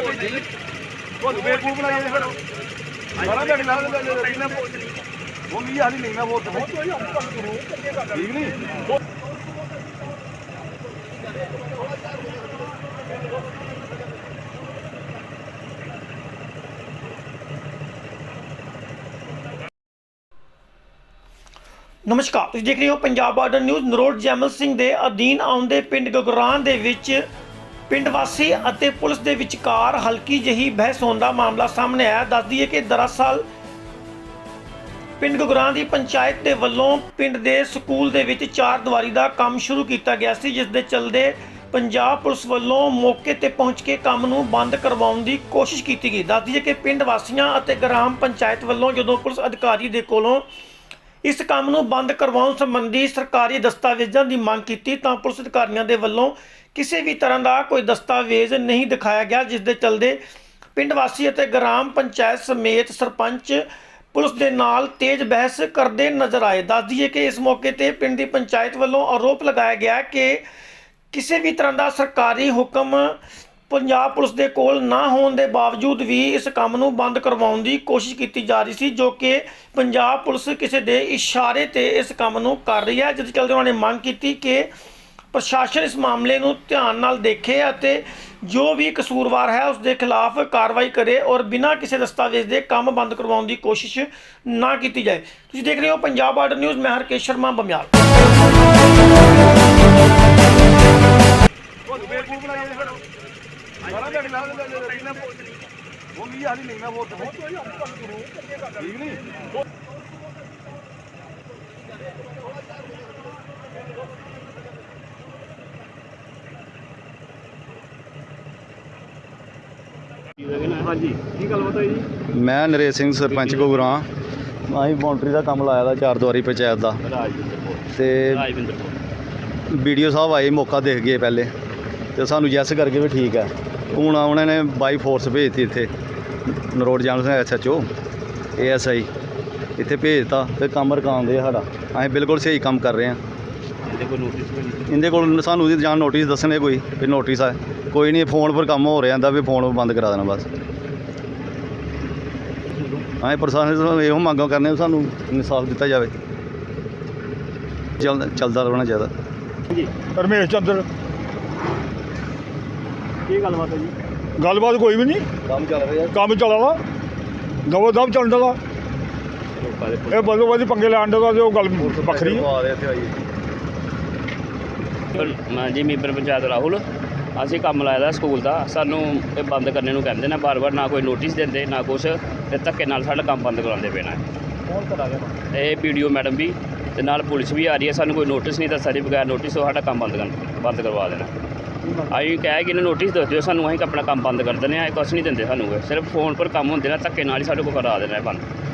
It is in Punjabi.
ਤੁਹਾਨੂੰ ਬੇਵਕੂਫ ਬਣਾਇਆ ਜੇ ਫਿਰ ਸਾਰਾ ਦਿਨ ਲਾ ਦੇ ਲੈ ਨਾ ਉਹ ਵੀ ਹਾਲੀ ਨਹੀਂ, ਮੈਂ ਵੋਟ ਠੀਕ ਨਹੀਂ? ਨਮਸਕਾਰ, ਤੁਸੀਂ ਦੇਖ ਰਹੇ ਹੋ ਪੰਜਾਬ ਬਾਰਡਰ ਨਿਊਜ਼ ਨਰੋਡ ਜੈਮਲ ਸਿੰਘ ਦੇ ਅਧੀਨ ਆਉਂਦੇ ਪਿੰਡ ਗਗਰਾਨ ਦੇ ਵਿੱਚ ਪਿੰਡ ਵਾਸੀ ਅਤੇ ਪੁਲਿਸ ਦੇ ਵਿਚਕਾਰ ਹਲਕੀ ਜਿਹੀ ਬਹਿਸ ਹੋਣ ਦਾ ਮਾਮਲਾ ਸਾਹਮਣੇ ਆਇਆ। ਦੱਸਦੀ ਦਈਏ ਕਿ ਦਰਅਸਲ ਪਿੰਡ ਗਗਰਾਨ ਦੀ ਪੰਚਾਇਤ ਦੇ ਵੱਲੋਂ ਪਿੰਡ ਦੇ ਸਕੂਲ ਦੇ ਵਿੱਚ ਚਾਰ ਦੀਵਾਰੀ ਦਾ ਕੰਮ ਸ਼ੁਰੂ ਕੀਤਾ ਗਿਆ ਸੀ, ਜਿਸ ਦੇ ਚੱਲਦੇ ਪੰਜਾਬ ਪੁਲਿਸ ਵੱਲੋਂ ਮੌਕੇ ਤੇ ਪਹੁੰਚ ਕੇ ਕੰਮ ਨੂੰ ਬੰਦ ਕਰਵਾਉਣ ਦੀ ਕੋਸ਼ਿਸ਼ ਕੀਤੀ ਗਈ। ਦੱਸਦੀ ਦਈਏ ਕਿ ਪਿੰਡ ਵਾਸੀਆਂ ਅਤੇ ਗ੍ਰਾਮ ਪੰਚਾਇਤ ਵੱਲੋਂ ਜਦੋਂ ਪੁਲਿਸ ਅਧਿਕਾਰੀ ਦੇ ਕੋਲੋਂ ਇਸ ਕੰਮ ਨੂੰ ਬੰਦ ਕਰਵਾਉਣ ਸੰਬੰਧੀ ਸਰਕਾਰੀ ਦਸਤਾਵੇਜ਼ਾਂ ਦੀ ਮੰਗ ਕੀਤੀ, ਤਾਂ ਪੁਲਿਸ ਅਧਿਕਾਰੀਆਂ ਦੇ ਵੱਲੋਂ ਕਿਸੇ ਵੀ ਤਰ੍ਹਾਂ ਦਾ ਕੋਈ ਦਸਤਾਵੇਜ਼ ਨਹੀਂ ਦਿਖਾਇਆ ਗਿਆ, ਜਿਸ ਦੇ ਚਲਦੇ ਪਿੰਡ ਵਾਸੀ ਅਤੇ ਗ੍ਰਾਮ ਪੰਚਾਇਤ ਸਮੇਤ ਸਰਪੰਚ ਪੁਲਿਸ ਦੇ ਨਾਲ ਤੇਜ਼ ਬਹਿਸ ਕਰਦੇ ਨਜ਼ਰ ਆਏ। ਦੱਸ ਦਈਏ ਕਿ ਇਸ ਮੌਕੇ ਤੇ ਪਿੰਡ ਦੀ ਪੰਚਾਇਤ ਵੱਲੋਂ ਆਰੋਪ ਲਗਾਇਆ ਗਿਆ ਕਿ ਕਿਸੇ ਵੀ ਤਰ੍ਹਾਂ ਦਾ ਸਰਕਾਰੀ ਹੁਕਮ ਪੰਜਾਬ ਪੁਲਿਸ ਦੇ ਕੋਲ ਨਾ ਹੋਣ ਦੇ ਬਾਵਜੂਦ ਵੀ ਇਸ ਕੰਮ ਨੂੰ ਬੰਦ ਕਰਵਾਉਣ ਦੀ ਕੋਸ਼ਿਸ਼ ਕੀਤੀ ਜਾ ਰਹੀ ਸੀ, ਜੋ ਕਿ ਪੰਜਾਬ ਪੁਲਿਸ ਕਿਸੇ ਦੇ ਇਸ਼ਾਰੇ ਤੇ ਇਸ ਕੰਮ ਨੂੰ ਕਰ ਰਹੀ ਹੈ, ਜਿਸ ਚਲਦੇ ਉਹਨਾਂ ਨੇ ਮੰਗ ਕੀਤੀ ਕਿ ਪ੍ਰਸ਼ਾਸਨ ਇਸ ਮਾਮਲੇ ਨੂੰ ਧਿਆਨ ਨਾਲ ਦੇਖੇ ਅਤੇ ਜੋ ਵੀ ਕਸੂਰਵਾਰ ਹੈ ਉਸ ਦੇ ਖਿਲਾਫ ਕਾਰਵਾਈ ਕਰੇ ਔਰ ਬਿਨਾਂ ਕਿਸੇ ਦਸਤਾਵੇਜ਼ ਦੇ ਕੰਮ ਬੰਦ ਕਰਵਾਉਣ ਦੀ ਕੋਸ਼ਿਸ਼ ਨਾ ਕੀਤੀ ਜਾਏ। ਤੁਸੀਂ ਦੇਖ ਰਹੇ ਹੋ ਪੰਜਾਬ ਬਾਰਡਰ ਨਿਊਜ਼, ਮੈਂ ਹਰਕੇਸ਼ ਸ਼ਰਮਾ, ਬਮਿਆਲ। ਉਹ ਵੀ ਹਾਲੀ ਨਹੀਂ ਮੈਂ ਵੋਟ ਠੀਕ ਨਹੀਂ? ਹਾਂਜੀ ਕੀ ਗੱਲ ਬਤਾਈ ਜੀ ਮੈਂ ਨਰੇਸ਼ ਸਿੰਘ ਸਰਪੰਚ ਗੁਗਰਾਂ ਅਸੀਂ ਬਾਉਂਡਰੀ ਦਾ ਕੰਮ ਲਾਇਆ ਦਾ ਚਾਰ ਦੁਆਰੀ ਪੰਚਾਇਤ ਦਾ। ਤੇ ਵੀਡੀਓ ਸਾਹਿਬ ਆਏ ਮੌਕਾ ਦੇਖ ਗਏ ਪਹਿਲੇ। ਤੇ ਸਾਨੂੰ ਯੈਸ ਕਰਕੇ ਵੀ ਠੀਕ ਹੈ ਹੁਣ ਉਹਨਾਂ ਨੇ ਬਾਈ ਫੋਰਸ ਭੇਜਤੀ ਇੱਥੇ। ਨਰੋਡ ਜਾਨ ਸਿੰਘ ਐਸਐਚਓ ਏਐਸਆਈ ਇੱਥੇ ਭੇਜਤਾ ਤੇ ਕੰਮ ਰਕਾਨ ਦੇ ਸਾਡਾ। ਅਸੀਂ ਬਿਲਕੁਲ ਸਹੀ ਕੰਮ ਕਰ ਰਹੇ ਹਾਂ ਇਹਦੇ ਕੋਲ ਸਾਨੂੰ ਇਹਦੀ ਜਾਂ ਨੋਟਿਸ ਦੱਸਣੇ ਕੋਈ ਵੀ ਨੋਟਿਸ ਆ। ਕੋਈ ਨਹੀਂ ਫੋਨ ਪਰ ਕੰਮ ਹੋ ਰਿਹਾ ਹੁੰਦਾ ਵੀ ਫੋਨ ਬੰਦ ਕਰਾ ਦੇਣਾ ਬਸ। ਅਸੀਂ ਪ੍ਰਸ਼ਾਸਨ ਤੋਂ ਇਹੋ ਮੰਗਾਂ ਕਰਨੇ ਵੀ ਸਾਨੂੰ ਇਨਸਾਫ ਦਿੱਤਾ ਜਾਵੇ। ਚੱਲ ਚੱਲਦਾ ਰਹਿਣਾ ਚਾਹੀਦਾ। ਰਮੇਸ਼ ਚੰਦਰ। ਕੀ ਗੱਲਬਾਤ ਹੈ ਜੀ? ਗੱਲਬਾਤ ਕੋਈ ਵੀ ਨਹੀਂ। ਕੰਮ ਚੱਲ ਰਿਹਾ ਕੰਮ ਚੱਲਦਾ ਦਵ ਚੱਲਦਾ ਵਾ ਲੋਕਾਂ ਦੇ ਇਹ ਬਦੋ ਬਦੀ ਪੰਗੇ ਲੈਣ ਦਾ ਤੇ ਉਹ ਗੱਲ ਵੱਖਰੀ ਹੈ ਮੈਂ ਜੀ ਮੈਂਬਰ ਪੰਚਾਇਤ ਰਾਹੁਲ। ਅਸੀਂ ਕੰਮ ਲਾਇਆ ਦਾ ਸਕੂਲ ਦਾ। ਸਾਨੂੰ ਇਹ ਬੰਦ ਕਰਨੇ ਨੂੰ ਕਹਿੰਦੇ ਨੇ। ਬਾਰ-ਬਾਰ ਨਾ ਕੋਈ ਨੋਟਿਸ ਦਿੰਦੇ ਨਾ ਕੁਛ। ਤੇ ਧੱਕੇ ਨਾਲ ਸਾਡਾ ਕੰਮ ਬੰਦ ਕਰਾਉਂਦੇ ਨੇ। ਕੌਣ ਕਰਾ ਗਿਆ? ਇਹ ਵੀਡੀਓ ਮੈਡਮ ਵੀ। ਤੇ ਨਾਲ ਪੁਲਿਸ ਵੀ ਆ ਰਹੀ ਹੈ। ਸਾਨੂੰ ਕੋਈ ਨੋਟਿਸ ਨਹੀਂ ਦੱਸਿਆ ਜੀ ਬਗੈਰ ਨੋਟਿਸ ਤੋਂ ਸਾਡਾ ਕੰਮ ਬੰਦ ਕਰ ਬੰਦ ਕਰਵਾ ਦੇਣਾ। ਅਸੀਂ ਕਹਿ ਕਿ ਇਹਨੂੰ ਨੋਟਿਸ ਦੱਸ ਦਿਓ, ਸਾਨੂੰ ਅਸੀਂ ਆਪਣਾ ਕੰਮ ਬੰਦ ਕਰ ਦਿੰਦੇ ਆ ਇਹ ਕੁਛ ਨਹੀਂ ਦਿੰਦੇ ਸਾਨੂੰ ਇਹ। ਸਿਰਫ ਫੋਨ ਪਰ ਕੰਮ ਹੁੰਦੇ ਨਾ, ਧੱਕੇ ਨਾਲ ਹੀ ਸਾਡੇ ਕੋਲ ਕਰਾ ਦੇਣਾ ਇਹ ਬੰਦ